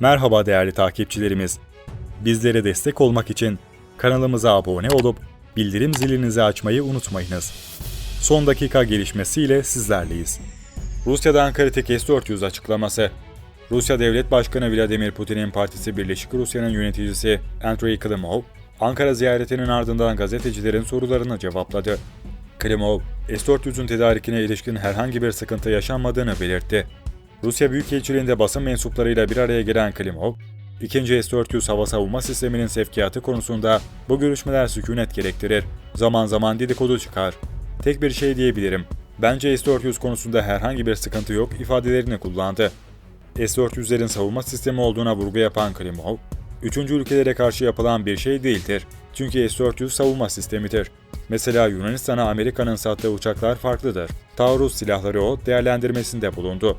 Merhaba değerli takipçilerimiz. Bizlere destek olmak için kanalımıza abone olup bildirim zilinizi açmayı unutmayınız. Son dakika gelişmesiyle sizlerleyiz. Rusya'dan kritik S-400 açıklaması. Rusya Devlet Başkanı Vladimir Putin'in partisi Birleşik Rusya'nın yöneticisi Andrei Klimov, Ankara ziyaretinin ardından gazetecilerin sorularını cevapladı. Klimov, S-400'ün tedarikine ilişkin herhangi bir sıkıntı yaşanmadığını belirtti. Rusya Büyükelçiliğinde basın mensuplarıyla bir araya gelen Klimov, ikinci S-400 hava savunma sisteminin sevkiyatı konusunda bu görüşmeler sükunet gerektirir. Zaman zaman dedikodu çıkar. Tek bir şey diyebilirim. Bence S-400 konusunda herhangi bir sıkıntı yok ifadelerini kullandı. S-400'lerin savunma sistemi olduğuna vurgu yapan Klimov, üçüncü ülkelere karşı yapılan bir şey değildir. Çünkü S-400 savunma sistemidir. Mesela Yunanistan'a Amerika'nın sattığı uçaklar farklıdır. Taarruz silahları o değerlendirmesinde bulundu.